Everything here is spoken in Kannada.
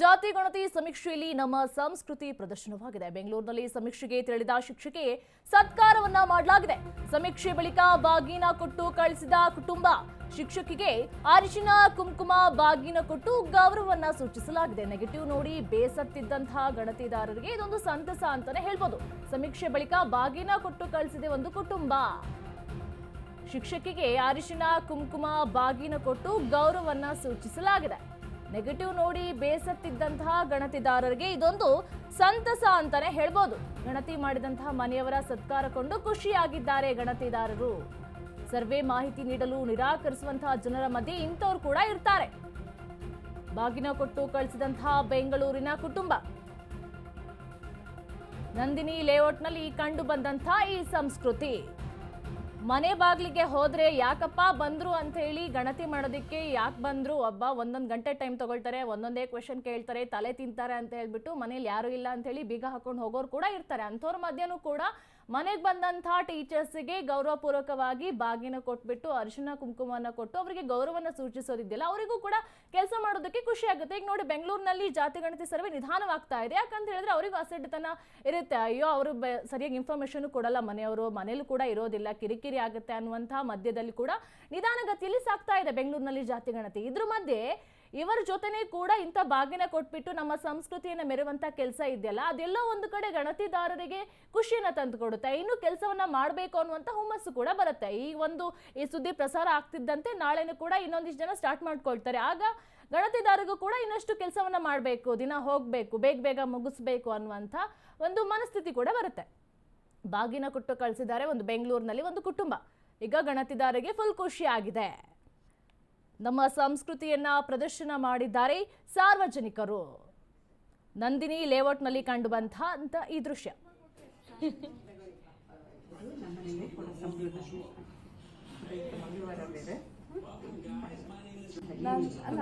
ಜಾತಿ ಗಣತಿ ಸಮೀಕ್ಷೆಯಲ್ಲಿ ನಮ್ಮ ಸಂಸ್ಕೃತಿ ಪ್ರದರ್ಶನವಾಗಿದೆ. ಬೆಂಗಳೂರಿನಲ್ಲಿ ಸಮೀಕ್ಷೆಗೆ ತೆರಳಿದ ಶಿಕ್ಷಕಿಗೆ ಸತ್ಕಾರವನ್ನ ಮಾಡಲಾಗಿದೆ. ಸಮೀಕ್ಷೆ ಬಳಿಕ ಬಾಗಿನ ಕೊಟ್ಟು ಕಳಿಸಿದ ಕುಟುಂಬ ಶಿಕ್ಷಕಿಗೆ ಅರಿಶಿನ, ಕುಂಕುಮ, ಬಾಗಿನ ಕೊಟ್ಟು ಗೌರವವನ್ನ ಸೂಚಿಸಲಾಗಿದೆ. ನೆಗೆಟಿವ್ ನೋಡಿ ಬೇಸತ್ತಿದ್ದಂತಹ ಗಣತಿದಾರರಿಗೆ ಇದೊಂದು ಸಂತಸ ಅಂತಾನೆ ಹೇಳ್ಬೋದು. ಸಮೀಕ್ಷೆ ಬಳಿಕ ಬಾಗಿನ ಕೊಟ್ಟು ಕಳಿಸಿದೆ ಒಂದು ಕುಟುಂಬ. ಶಿಕ್ಷಕಿಗೆ ಅರಿಶಿನ, ಕುಂಕುಮ, ಬಾಗಿನ ಕೊಟ್ಟು ಗೌರವವನ್ನ ಸೂಚಿಸಲಾಗಿದೆ. ನೆಗೆಟಿವ್ ನೋಡಿ ಬೇಸತ್ತಿದ್ದಂತಹ ಗಣತಿದಾರರಿಗೆ ಇದೊಂದು ಸಂತಸ ಅಂತಾನೆ ಹೇಳ್ಬೋದು. ಗಣತಿ ಮಾಡಿದಂತಹ ಮನೆಯವರ ಸತ್ಕಾರ ಕೊಂಡು ಖುಷಿಯಾಗಿದ್ದಾರೆ ಗಣತಿದಾರರು. ಸರ್ವೆ ಮಾಹಿತಿ ನೀಡಲು ನಿರಾಕರಿಸುವಂತಹ ಜನರ ಮಧ್ಯೆ ಇಂಥವ್ರು ಕೂಡ ಇರ್ತಾರೆ. ಬಾಗಿನ ಕೊಟ್ಟು ಕಳಿಸಿದಂತಹ ಬೆಂಗಳೂರಿನ ಕುಟುಂಬ. ನಂದಿನಿ ಲೇಔಟ್ನಲ್ಲಿ ಕಂಡು ಬಂದಂತಹ ಈ ಸಂಸ್ಕೃತಿ. ಮನೆ ಬಾಗ್ಲಿಗೆ ಹೋದ್ರೆ ಯಾಕಪ್ಪ ಬಂದ್ರು ಅಂತ ಹೇಳಿ ಗಣತಿ ಮಾಡೋದಕ್ಕೆ ಯಾಕೆ ಬಂದ್ರು? ಒಬ್ಬ ಒಂದೊಂದು ಗಂಟೆ ಟೈಮ್ ತಗೊಳ್ತಾರೆ, ಒಂದೊಂದೇ ಕ್ವೆಶನ್ ಕೇಳ್ತಾರೆ, ತಲೆ ತಿಂತಾರೆ ಅಂತ ಹೇಳ್ಬಿಟ್ಟು ಮನೇಲಿ ಯಾರು ಇಲ್ಲ ಅಂತ ಹೇಳಿ ಬೀಗ ಹಾಕೊಂಡು ಹೋಗೋರು ಕೂಡ ಇರ್ತಾರೆ. ಅಂಥವ್ರ ಮಧ್ಯನೂ ಕೂಡ ಮನೆಗೆ ಬಂದಂಥ ಟೀಚರ್ಸ್ಗೆ ಗೌರವಪೂರ್ವಕವಾಗಿ ಬಾಗಿನ ಕೊಟ್ಬಿಟ್ಟು ಅರಿಶಿನ ಕುಂಕುಮವನ್ನು ಕೊಟ್ಟು ಅವರಿಗೆ ಗೌರವವನ್ನು ಸೂಚಿಸೋದಿದ್ದಿಲ್ಲ. ಅವರಿಗೂ ಕೂಡ ಕೆಲಸ ಮಾಡೋದಕ್ಕೆ ಖುಷಿ ಆಗುತ್ತೆ. ಈಗ ನೋಡಿ ಬೆಂಗಳೂರಿನಲ್ಲಿ ಜಾತಿ ಗಣತಿ ಸರ್ವೆ ನಿಧಾನವಾಗ್ತಾ ಇದೆ. ಯಾಕಂತ ಹೇಳಿದ್ರೆ ಅವರಿಗೂ ಅಸಡ್ಡತನ ಇರುತ್ತೆ. ಅಯ್ಯೋ, ಅವರು ಸರಿಯಾಗಿ ಇನ್ಫಾರ್ಮೇಶನ್ ಕೊಡಲ್ಲ ಮನೆಯವರು. ಮನೇಲಿ ಕೂಡ ಇರೋದಿಲ್ಲ. ಕಿರಿಕಿರಿ ಆಗುತ್ತೆ ಅನ್ನುವಂತಹ ಮಧ್ಯದಲ್ಲಿ ಕೂಡ ನಿಧಾನಗತಿಯಲ್ಲಿ ಸಾಕ್ತಾ ಇದೆ ಬೆಂಗಳೂರಿನಲ್ಲಿ ಜಾತಿ ಗಣತಿ. ಇದ್ರ ಮಧ್ಯೆ ಇವರ ಜೊತೆನೆ ಕೂಡ ಇಂಥ ಬಾಗಿನ ಕೊಟ್ಬಿಟ್ಟು ನಮ್ಮ ಸಂಸ್ಕೃತಿಯನ್ನ ಮೆರುವಂತ ಕೆಲಸ ಇದೆಯಲ್ಲ, ಅದೆಲ್ಲ ಒಂದು ಕಡೆ ಗಣತಿದಾರರಿಗೆ ಖುಷಿಯನ್ನ ತಂದು ಕೊಡುತ್ತೆ ಇನ್ನು ಕೆಲಸವನ್ನ ಮಾಡಬೇಕು ಅನ್ನುವಂತ ಹುಮ್ಮಸ್ಸು ಕೂಡ ಬರುತ್ತೆ. ಈ ಒಂದು ಈ ಸುದ್ದಿ ಪ್ರಸಾರ ಆಗ್ತಿದ್ದಂತೆ ನಾಳೆನೂ ಕೂಡ ಇನ್ನೊಂದಿಷ್ಟು ಜನ ಸ್ಟಾರ್ಟ್ ಮಾಡ್ಕೊಳ್ತಾರೆ. ಆಗ ಗಣತಿದಾರರಿಗೂ ಕೂಡ ಇನ್ನಷ್ಟು ಕೆಲಸವನ್ನ ಮಾಡಬೇಕು, ದಿನ ಹೋಗಬೇಕು, ಬೇಗ ಬೇಗ ಮುಗಿಸ್ಬೇಕು ಅನ್ನುವಂಥ ಒಂದು ಮನಸ್ಥಿತಿ ಕೂಡ ಬರುತ್ತೆ. ಬಾಗಿನ ಕೊಟ್ಟು ಕಳಿಸಿದ್ದಾರೆ ಒಂದು ಬೆಂಗಳೂರಿನಲ್ಲಿ ಒಂದು ಕುಟುಂಬ. ಈಗ ಗಣತಿದಾರರಿಗೆ ಫುಲ್ ಖುಷಿ ಆಗಿದೆ. ನಮ್ಮ ಸಂಸ್ಕೃತಿಯನ್ನ ಪ್ರದರ್ಶನ ಮಾಡಿದ್ದಾರೆ ಸಾರ್ವಜನಿಕರು. ನಂದಿನಿ ಲೇಔಟ್ನಲ್ಲಿ ಕಂಡು ಬಂತ ಅಂತ ಈ ದೃಶ್ಯ. ಅಲ್ಲ